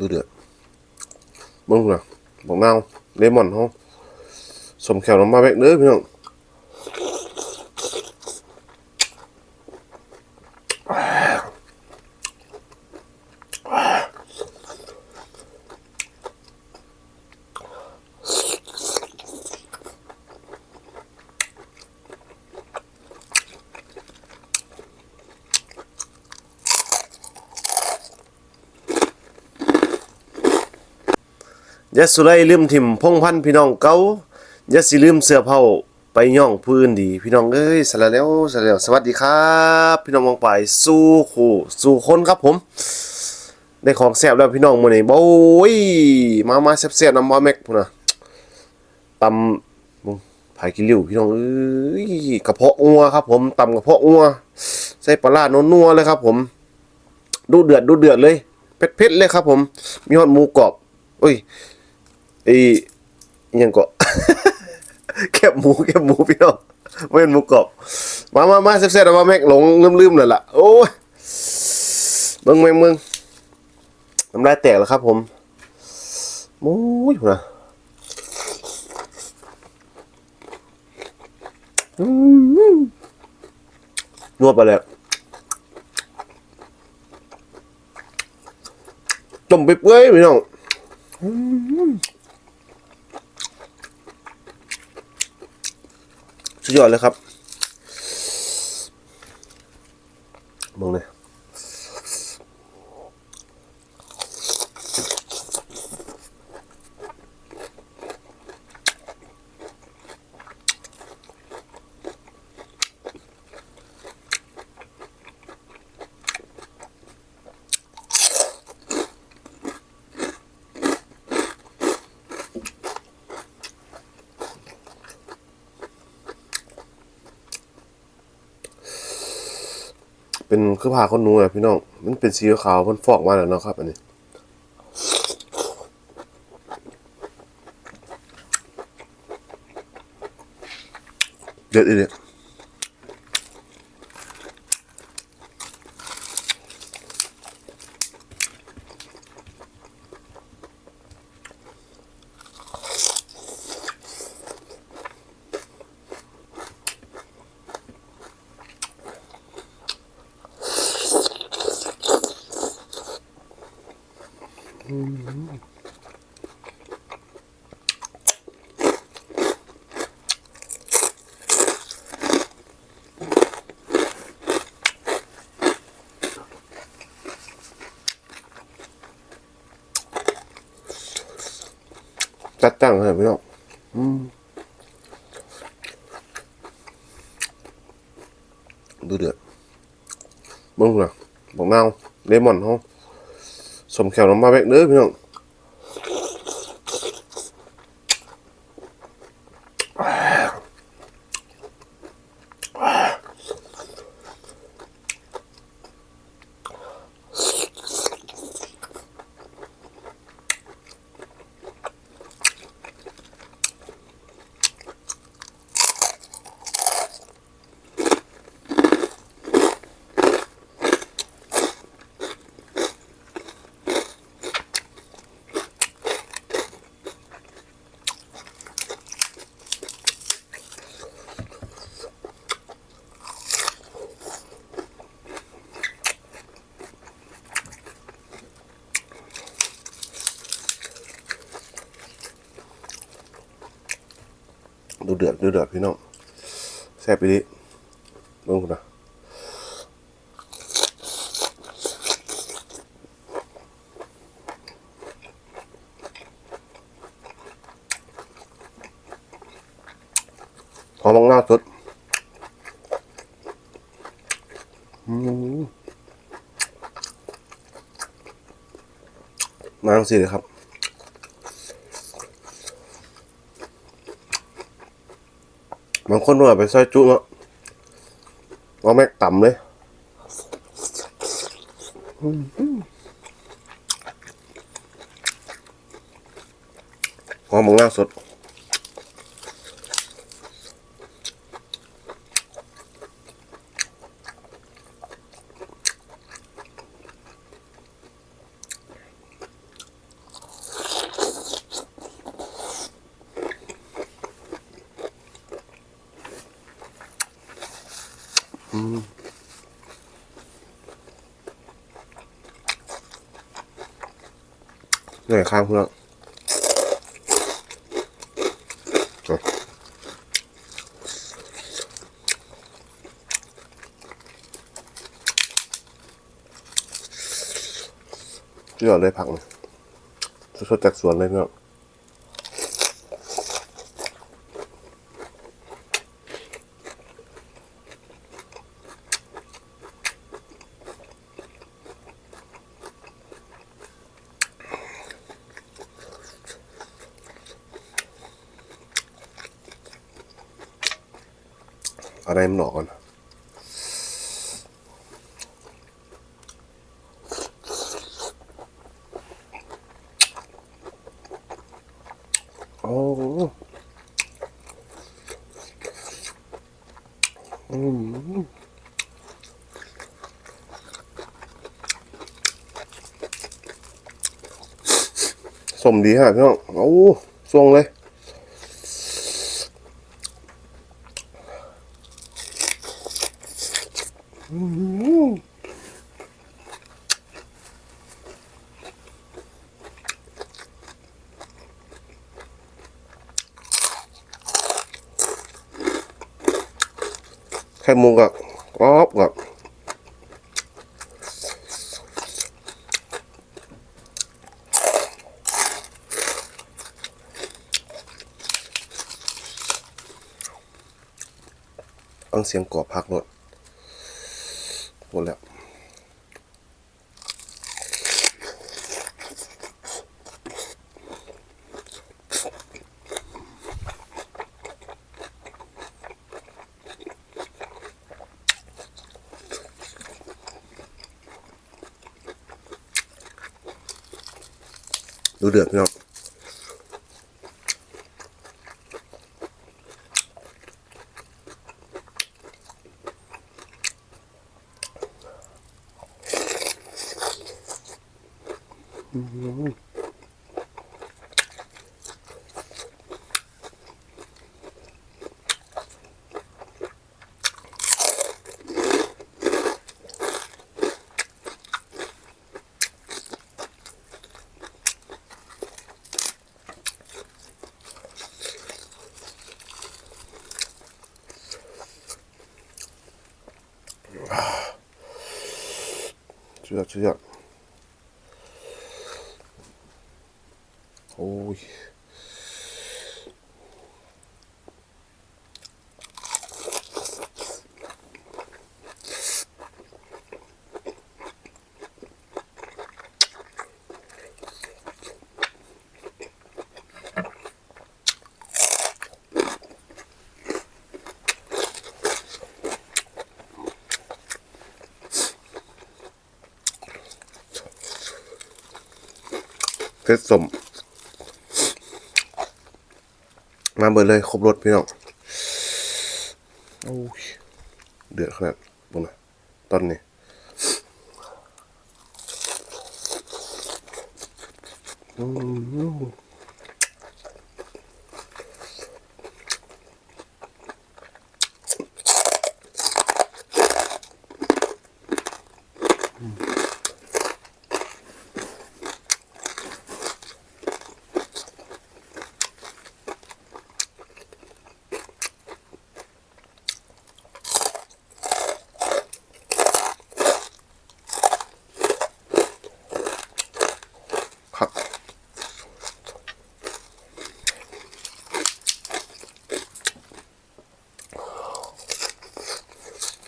ดูเดือดมึงนะบอกนาวเลมอนห้องสมแขวน้ำมาแบกเด้อพี่น้อง อยาสุไลลืมถิ่มพงพันพี่น้องเก่าอยาสิลืมเสื้อเผาไปย่องพื้นดี พี่น้องเอ้ยสละแล้วสละแล้วสวัสดีครับ พี่น้องมองไปสู้คู่สู่คนครับผม ได้ของแซ่บแล้วพี่น้องมื้อนี้บ่โอ้ยมามาแซ่บๆน้ำบ่แม็กพุ่นน่ะตำมึงไผกิริ้วพี่น้องเอ้ยกระเพาะงัวครับ ผมตำกระเพาะงัวใส่ปลาร้านัวๆเลยครับ ผม ดูเดือดดูเดือดเลยเผ็ดๆเลยครับ ผม มีฮอดหมูกรอบเอ้ย ไอ้ยังก็แคบหมูแคบหมูพี่น้องไม่เป็นหมูกรอบ มามามาแซ่บๆแล้วมาแม็กหลงลืมๆเลยล่ะ โอ้ยเบิ่งแม่งเบิ่งน้ำลายแตกแล้วครับผมโอ้ยพุ่นะมนวดไปแล้วต้มไปเปื่อยพี่น้องอืม สุดยอดเลยครับ เป็นคือผ้าขนหนูอะพี่น้อง มันเป็นสีขาวมันฟอกมาแล้วเนาะครับ อันนี้เด็ดอีเด็ด จัดตั้งเลยพี่น้องอืมดูเดือดมึงนะบอกนาวเลมอนห้องสมแขวน้ำมาแบกเด้อพี่น้อง ดูเดือดดูเดือดพี่น้องแซ่บไปดิเบิ่งคุณนะหอมมองหน้าสุดมางสี่เลยครับ บางคนว่าไปซอยจุเนาะเอาแม็กต่ำเลยหอมมังง่าสด เหนื่อยข้างเพื่อนยอดเลยผักเลยสดๆจากสวนเลยเพื่อน อะไรมันออกก่อนโอ้อืมสมดีฮะพี่น้องโอ้ทรงเลย ไข่มุกอะกรอบกับฟังเสียงกรอบพักหมด หมดแล้วดูเดือดพี่น้อง เชื่อเชื่อ โอ้ยเพชรส มมาเบิดเลย ครบรถพี่น้องโอ้ยเดือดขนาดบนนะตอนนี้อืม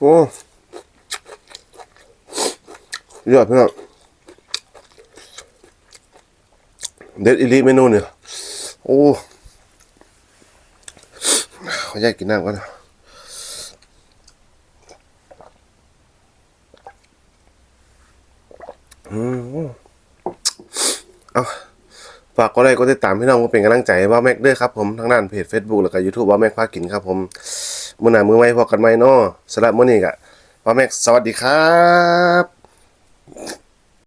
โอ้ยอดเพื่อนเด็ดอีลีเมนูเนี่ย โอ้ขอแยกกินน้ำก่อนนะอืมเอาฝากก็ได้ก็ติดตามพี่น้องก็เป็นกำลังใจให้ว่าแม็กเด้อครับผมทั้งด้านเพจ Facebook แล้วก็ YouTube ว่าแม็กพากินครับผม มื้อหน้ามื้อไว้พอกันไหมเนาะสำหรับมื้อนี้ก็พ่อแม็กสวัสดีครับ